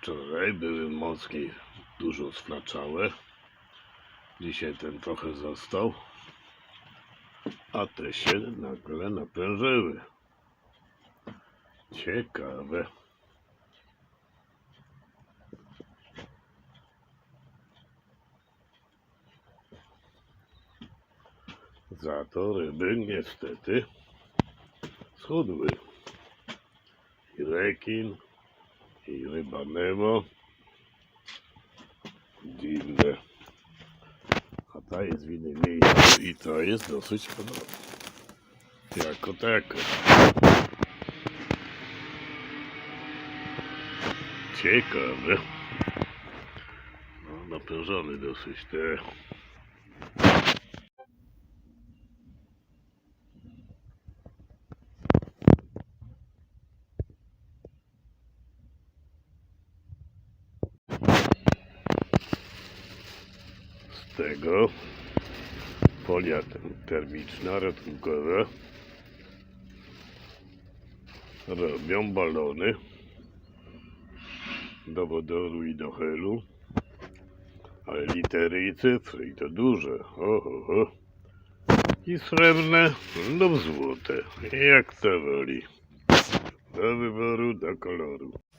Wczoraj były mocki dużo sflaczałe. Dzisiaj ten trochę został. A te się nagle naprężyły. Ciekawe. Za to ryby niestety schudły. I rekin, i ryba Nemo. Dziwne. A ta jest w innym miejscu i to jest dosyć podobne. Jako taka. Ciekawe. No, napężony dosyć te. Tego. Folia termiczna, ratunkowa. Robią balony. Do wodoru i do helu. Ale litery i cyfry i to duże. Ho, ho, ho. i srebrne lub złote. Jak to woli. Do wyboru, do koloru